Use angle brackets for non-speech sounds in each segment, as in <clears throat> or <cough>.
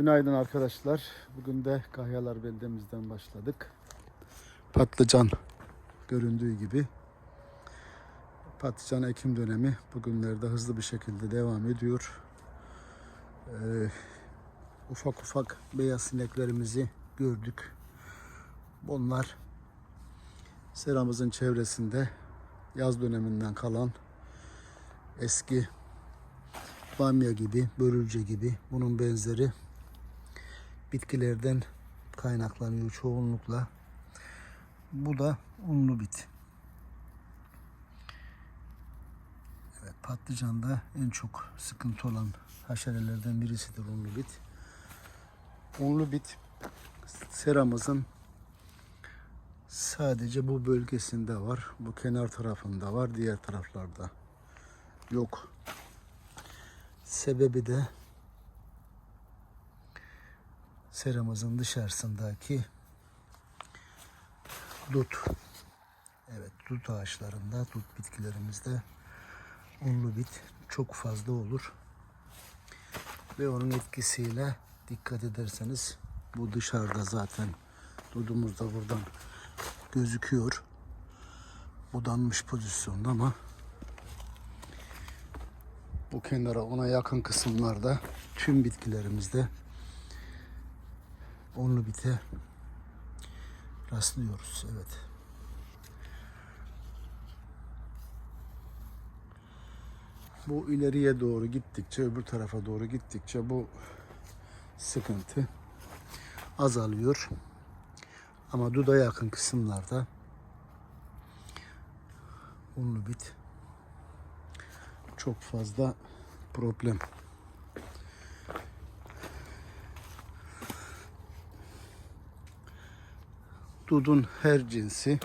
Günaydın arkadaşlar. Bugün de Kahyalar beldemizden başladık. Patlıcan göründüğü gibi. Patlıcan ekim dönemi bugünlerde hızlı bir şekilde devam ediyor. Ee, ufak ufak beyaz sineklerimizi gördük. Bunlar seramızın çevresinde yaz döneminden kalan eski bamya gibi, börülce gibi bunun benzeri bitkilerden kaynaklanıyor çoğunlukla. Bu da unlu bit. Evet, patlıcanda en çok sıkıntı olan haşerelerden birisidir unlu bit. Unlu bit seramızın sadece bu bölgesinde var. Bu kenar tarafında var. Diğer taraflarda yok. Sebebi de seramızın dışarısındaki dut. Evet dut ağaçlarında, dut bitkilerimizde unlu bit çok fazla olur. Ve onun etkisiyle dikkat ederseniz bu dışarıda zaten dudumuz da buradan gözüküyor. Budanmış pozisyonda ama bu kenara ona yakın kısımlarda tüm bitkilerimizde onlu bite rastlıyoruz. Evet. Bu ileriye doğru gittikçe, öbür tarafa doğru gittikçe bu sıkıntı azalıyor. Ama duda yakın kısımlarda unlu bit çok fazla problem. Dudun her cinsi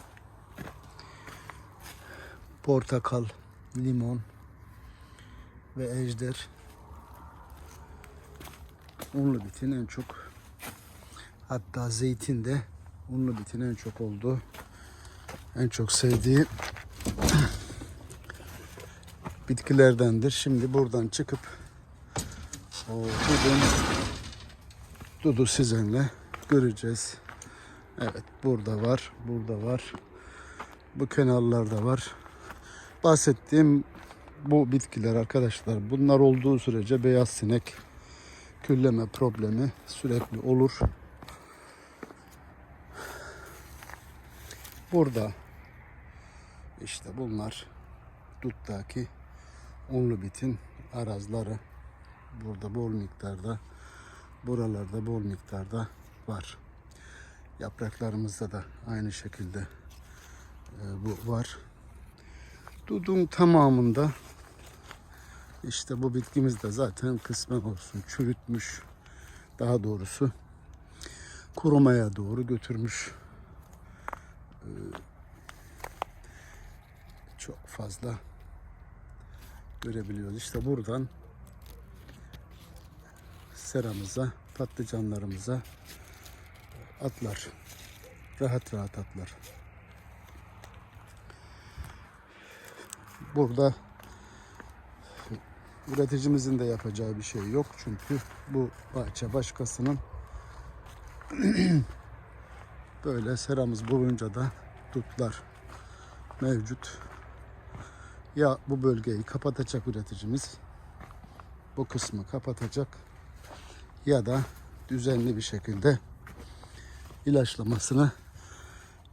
portakal, limon ve ejder unlu bitin en çok hatta zeytin de unlu bitin en çok olduğu en çok sevdiği <clears throat> bitkilerdendir. Şimdi buradan çıkıp o dudun dudu sizinle göreceğiz. Evet burada var, burada var. Bu kenarlarda var. Bahsettiğim bu bitkiler arkadaşlar bunlar olduğu sürece beyaz sinek külleme problemi sürekli olur. Burada işte bunlar duttaki unlu bitin arazları burada bol miktarda buralarda bol miktarda var. Yapraklarımızda da aynı şekilde e, bu var. Dudun tamamında işte bu bitkimiz de zaten kısmen olsun çürütmüş. Daha doğrusu kurumaya doğru götürmüş. E, çok fazla görebiliyoruz. İşte buradan seramıza, patlıcanlarımıza atlar. Rahat rahat atlar. Burada üreticimizin de yapacağı bir şey yok. Çünkü bu bahçe başkasının <clears throat> böyle seramız bulunca da dutlar mevcut. Ya bu bölgeyi kapatacak üreticimiz bu kısmı kapatacak ya da düzenli bir şekilde ilaçlamasını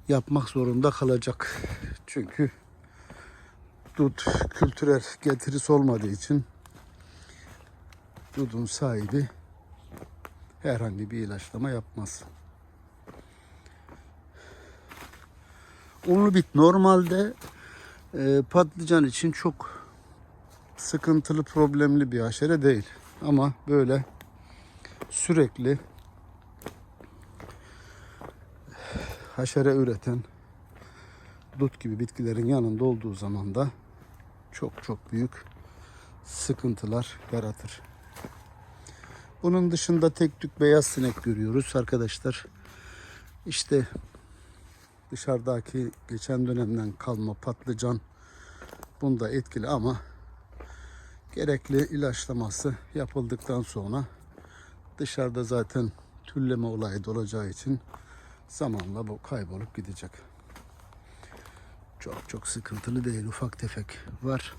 yapmak zorunda kalacak. Çünkü dut kültürel getirisi olmadığı için dudun sahibi herhangi bir ilaçlama yapmaz. Unlu bit normalde e, patlıcan için çok sıkıntılı problemli bir haşere değil. Ama böyle sürekli haşere üreten dut gibi bitkilerin yanında olduğu zaman da çok çok büyük sıkıntılar yaratır. Bunun dışında tek tük beyaz sinek görüyoruz arkadaşlar. İşte dışarıdaki geçen dönemden kalma patlıcan bunda etkili ama gerekli ilaçlaması yapıldıktan sonra Dışarıda zaten tülleme olayı olacağı için zamanla bu kaybolup gidecek. Çok çok sıkıntılı değil. Ufak tefek var.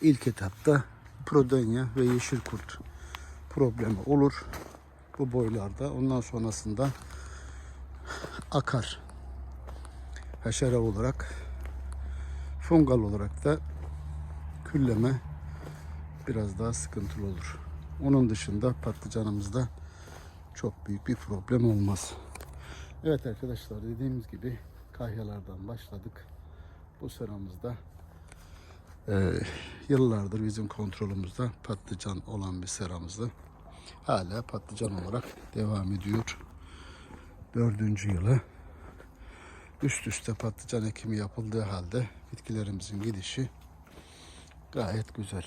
İlk etapta prodenya ve yeşil kurt problemi olur bu boylarda. Ondan sonrasında akar. Haşere olarak fungal olarak da külleme biraz daha sıkıntılı olur. Onun dışında patlıcanımızda çok büyük bir problem olmaz. Evet arkadaşlar dediğimiz gibi kahyalardan başladık. Bu seramızda eee, yıllardır bizim kontrolümüzde patlıcan olan bir seramızdı. Hala patlıcan olarak devam ediyor. Dördüncü yılı. Üst üste patlıcan ekimi yapıldığı halde bitkilerimizin gidişi gayet güzel.